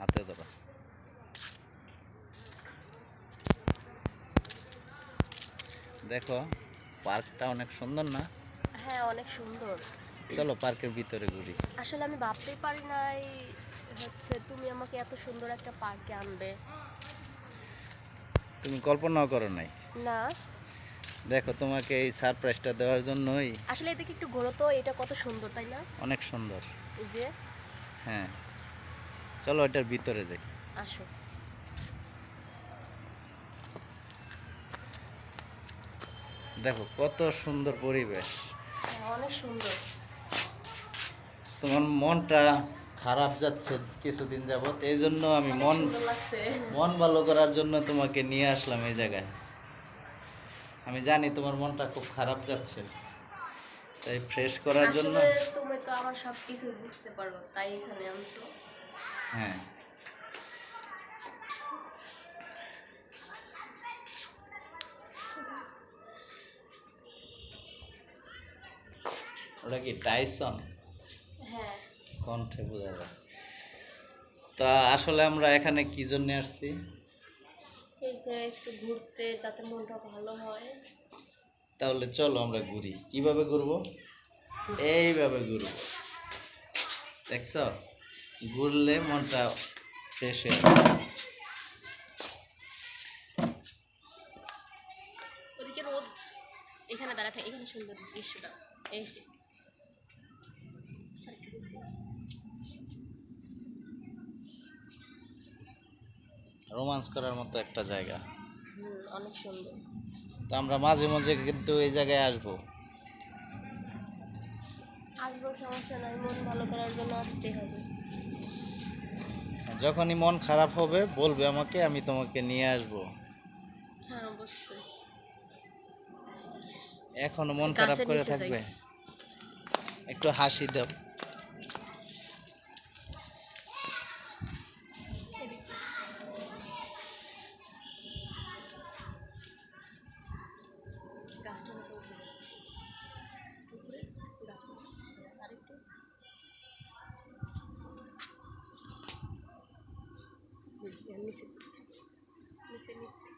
হাতে ধরো। দেখো পার্কটা অনেক সুন্দর না? হ্যাঁ অনেক সুন্দর। চলো পার্কের ভিতরে ঘুরি। আসলে আমি ভাবতেই পারি নাই হচ্ছে তুমি আমাকে এত সুন্দর একটা পার্কে আনবে। তুমি কল্পনাও করো নাই। না। দেখো তোমাকে এই সারপ্রাইজটা দেওয়ার জন্যই আসলে এদিকে একটু ঘোরো তো এটা কত সুন্দর তাই না? অনেক সুন্দর। এই যে। হ্যাঁ। চলো এটার ভিতরে যাই। আসো। দেখো কত সুন্দর পরিবেশ। হ্যাঁ অনেক সুন্দর। তোমার মনটা খারাপ যাচ্ছে কিছুদিন যাবত এই জন্য আমি মন মন ভালো করার জন্য তোমাকে নিয়ে আসলাম এই জায়গায়। আমি জানি তোমার মনটা খুব খারাপ যাচ্ছে। তাই ফ্রেশ করার জন্য তুমি তো আমার সব কিছু বুঝতে পারো তাই এখানে আনছো হ্যাঁ। ওটা কি টাইসন হ্যাঁ। কণ্ঠে বোঝা যায়। তা আসলে আমরা এখানে কি জন্য আসছি? এই যে একটু ঘুরতে যাতে মনটা ভালো হয়। তাহলে চলো আমরা ঘুরি। কীভাবে ঘুরবো। এইভাবে ঘুরবো। দেখছ? ঘুরলে মনটা ফ্রেশ হয়ে যাবে ওদিকে রোদ এখানে দাঁড়া থাকে এখানে সুন্দর দৃশ্যটা। বেশি। রোমান্স করার মতো একটা জায়গা। হুম অনেক সুন্দর। তো আমরা মাঝে মাঝে কিন্তু এই জায়গায় আসব। আসব সমস্যা নাই মন ভালো করার জন্য আসতে হবে। যখনই মন খারাপ হবে বলবে আমাকে আমি তোমাকে নিয়ে আসব। হ্যাঁ অবশ্যই। এখনও মন খারাপ করে থাকবে? একটু হাসি দাও। নিচে নিচে নিচে।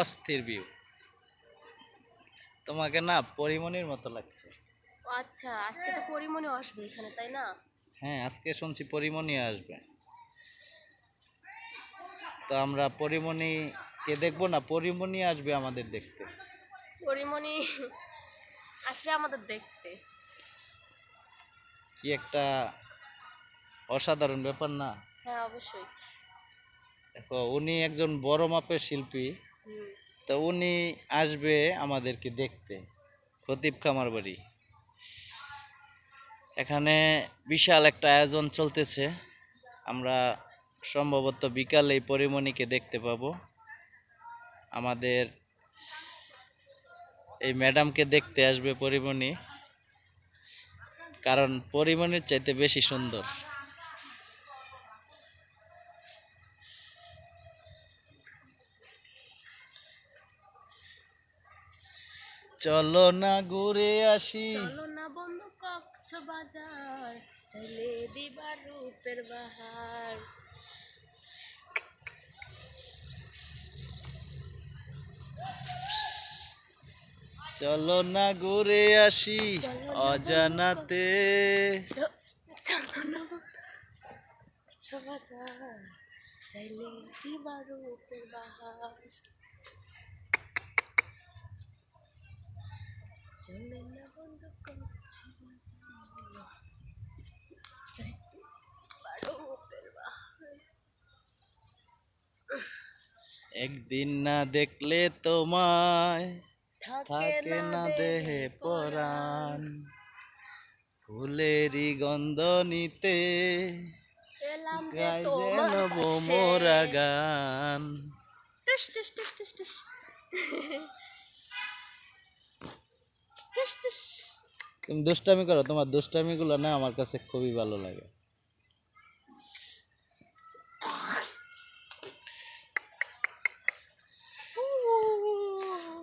অস্থির ভিউ তোমাকে না পরিমণির মতো লাগছে। আচ্ছা আজকে তো পরিমণি আসবে এখানে তাই না? হ্যাঁ আজকে শুনছি পরিমণি আসবে। তো আমরা পরিমণিকে দেখব না পরিমণি আসবে আমাদের দেখতে। পরিমণি আসবে আমাদের দেখতে। কি একটা অসাধারণ ব্যাপার না? হ্যাঁ অবশ্যই। দেখো উনি একজন বড় মাপের শিল্পী। তো উনি আসবে আমাদেরকে দেখতে খতিব খামার বাড়ি। এখানে বিশাল একটা আয়োজন চলতেছে। আমরা সম্ভবত বিকালে এই পরিমণিকে দেখতে পাবো। আমাদের এই ম্যাডামকে দেখতে আসবে পরিমণি। কারণ পরিমাণের চাইতে বেশি সুন্দর। চলো না ঘুরে আসি। না বন্ধু কক্ষ বাজার চলে দিবার রূপের বাহার। চলো না ঘুরে আসি অজানাতে। একদিন না দেখলে তোমায় থাকে না দেহে পরাণ। ফুলেরই গন্ধ নিতে গাই যেন গান। তুমি দুষ্টামি করো তোমার দুষ্টামিগুলো না আমার কাছে খুবই ভালো লাগে।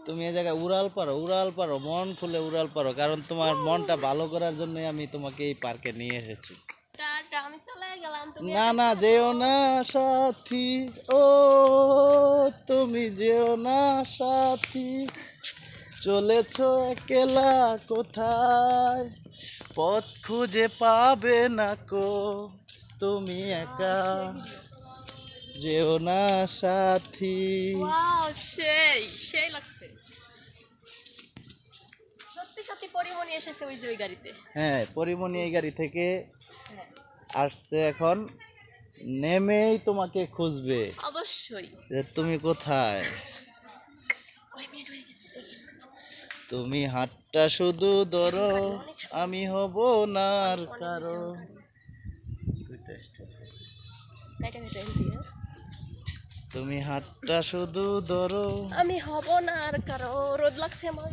তুমি এই জায়গায় উড়াল পারো উড়াল পারো মন খুলে উড়াল পারো কারণ তোমার মনটা ভালো করার জন্য আমি তোমাকে এই পার্কে নিয়ে এসেছি। না না যেও না সাথী ও তুমি যেও না সাথী চলেছ একলা কোথায়? পথ খুঁজে পাবে না কো তুমি একা। যেও না সাথী। ওয়াও সেই সেই লাগছে। সত্যি সত্যি পরিমণি এসেছে ওই যে ওই গাড়িতে। হ্যাঁ পরিমণি এই গাড়ি থেকে হ্যাঁ। আসছে এখন নেমেই তোমাকে খুঁজবে। অবশ্যই। যে তুমি কোথায়। তুমি হাতটা শুধু ধরো আমি হব না আর কারও। তুমি হাতটা শুধু ধরো। আমি হব না আর কারও। রোদ লাগছে আমার।